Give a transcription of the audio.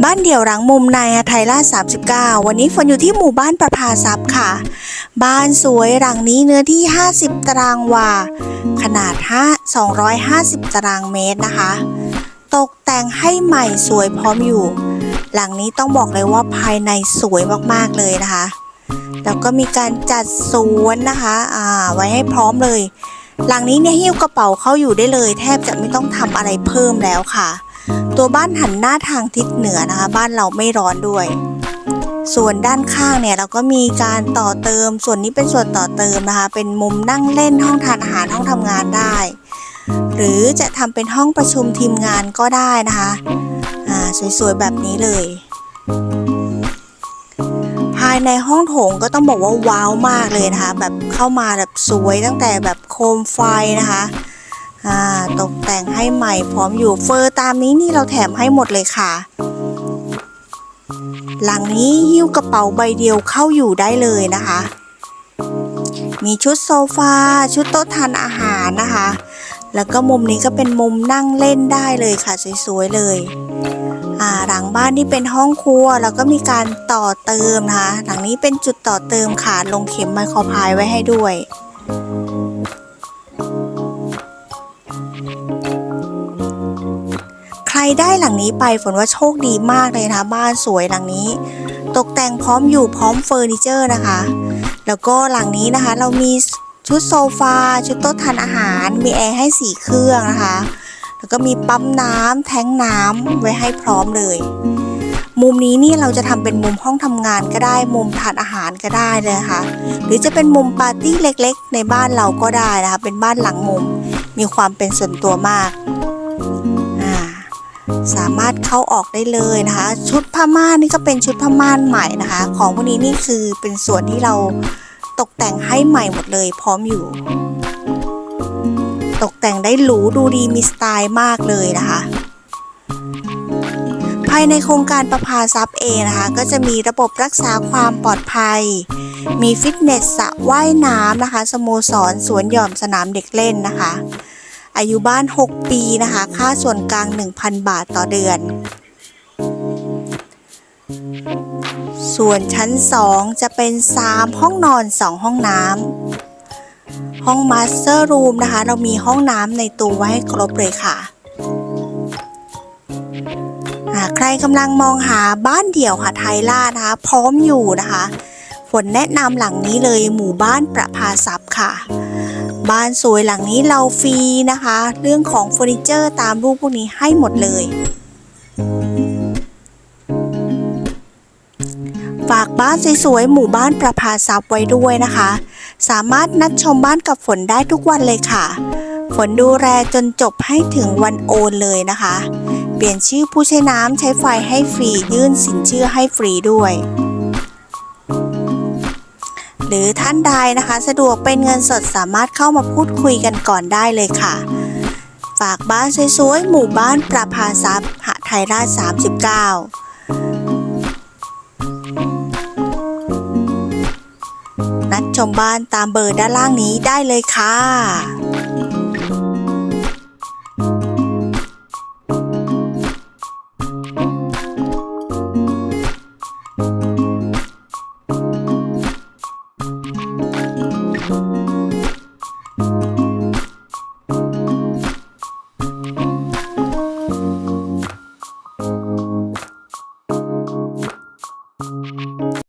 บ้านเดี่ยวหลังมุมในไทยราช39 วันนี้ฝนอยู่ที่หมู่บ้านประภาทรัพย์ค่ะ บ้านสวยหลังนี้เนื้อที่ 50 ตารางวา ขนาด 5 250 ตารางเมตรนะคะ ตกแต่งให้ใหม่สวยพร้อมอยู่ หลังนี้ต้องบอกเลยว่าภายในสวยมากๆเลยนะคะ แล้วก็มีการจัดสวนนะคะอ่าไว้ให้พร้อมเลย หลังนี้เนี่ยหิ้วกระเป๋าเข้าอยู่ได้เลย แทบจะไม่ต้องทำอะไรเพิ่มแล้วค่ะ ตัวบ้านหันหน้าทางทิศเหนือนะคะ บ้านเราไม่ร้อนด้วย ส่วนด้านข้างเนี่ยเราก็มีการต่อเติม ส่วนนี้เป็นส่วนต่อเติมนะคะ เป็นมุมนั่งเล่นห้องทานอาหารห้องทำงานได้ หรือจะทำเป็นห้องประชุมทีมงานก็ได้นะคะอ่าสวยๆแบบนี้เลย ภายในห้องโถงก็ต้องบอกว่าว้าวมากเลยนะคะ แบบเข้ามาแบบสวยตั้งแต่แบบโคมไฟนะคะ อ่าตกแต่งให้ใหม่พร้อมอยู่เฟอร์ตามนี้นี่เราแถมให้หมดเลยค่ะ หลังนี้หิ้วกระเป๋าใบเดียวเข้าอยู่ได้เลยนะคะ มีชุดโซฟาชุดโต๊ะทานอาหารนะคะ แล้วก็มุมนี้ก็เป็นมุมนั่งเล่นได้เลยค่ะสวยๆเลยอ่าหลังบ้านที่เป็นห้องครัวแล้วก็มีการต่อเติมนะคะ หลังนี้เป็นจุดต่อเติมค่ะลงเข็มไมโครพายไว้ให้ด้วย ได้หลังนี้ไปฝนว่าโชคดีมากเลยนะคะบ้านสวยหลังนี้ ตกแต่งพร้อมอยู่พร้อมเฟอร์นิเจอร์นะคะ แล้วก็หลังนี้นะคะ เรามีชุดโซฟา ชุดโต๊ะทานอาหาร มีแอร์ให้สี่เครื่องนะคะ แล้วก็มีปั๊มน้ำแทงน้ำไว้ให้พร้อมเลย มุมนี้นี่เราจะทำเป็นมุมห้องทำงานก็ได้มุมทานอาหารก็ได้เลยนะคะหรือจะเป็นมุมปาร์ตี้เล็กๆ ในบ้านเราก็ได้นะคะ เป็นบ้านหลังมุม มีความเป็นส่วนตัวมาก สามารถเข้าออกได้เลยนะคะ ชุดผ้าม่านนี่ก็เป็นชุดผ้าม่านใหม่นะคะ ของพวกนี้นี่คือเป็นส่วนที่เราตกแต่งให้ใหม่หมดเลย พร้อมอยู่ ตกแต่งได้หรูดูดีมีสไตล์มากเลยนะคะภายในโครงการประภาทรัพย์เองนะคะ ก็จะมีระบบรักษาความปลอดภัย มีฟิตเนสสระว่ายน้ำนะคะ สโมสรสวนหย่อมสนามเด็กเล่นนะคะ อายุบ้าน 6 ปีนะคะ ค่าส่วนกลาง 1,000 บาทต่อเดือน ส่วนชั้น 2 จะเป็น 3 ห้องนอน 2 ห้องน้ำ ห้องมาสเตอร์รูมนะคะ เรามีห้องน้ำในตัวไว้ให้ครบเลยค่ะใครกำลังมองหาบ้านเดี่ยวค่ะไทยล่านะคะ พร้อมอยู่นะคะฝนแนะนำหลังนี้เลยหมู่บ้านประภาทรัพย์ค่ะ บ้านสวยหลังนี้เราฟรีนะคะ เรื่องของเฟอร์นิเจอร์ตามรูปพวกนี้ให้หมดเลย ฝากบ้านสวยๆหมู่บ้านประภาทรัพย์ไว้ด้วยนะคะ สามารถนัดชมบ้านกับฝนได้ทุกวันเลยค่ะ ฝนดูแลจนจบให้ถึงวันโอนเลยนะคะ เปลี่ยนชื่อผู้ใช้น้ำใช้ไฟให้ฟรียื่นสินเชื่อให้ฟรีด้วย หรือท่านใดนะคะ สะดวกเป็นเงินสดสามารถเข้ามาพูดคุยกันก่อนได้เลยค่ะ ฝากบ้านสวยๆหมู่บ้านประภาทรัพย์หะไทยราช 39นัดชมบ้านตามเบอร์ด้านล่างนี้ได้เลยค่ะ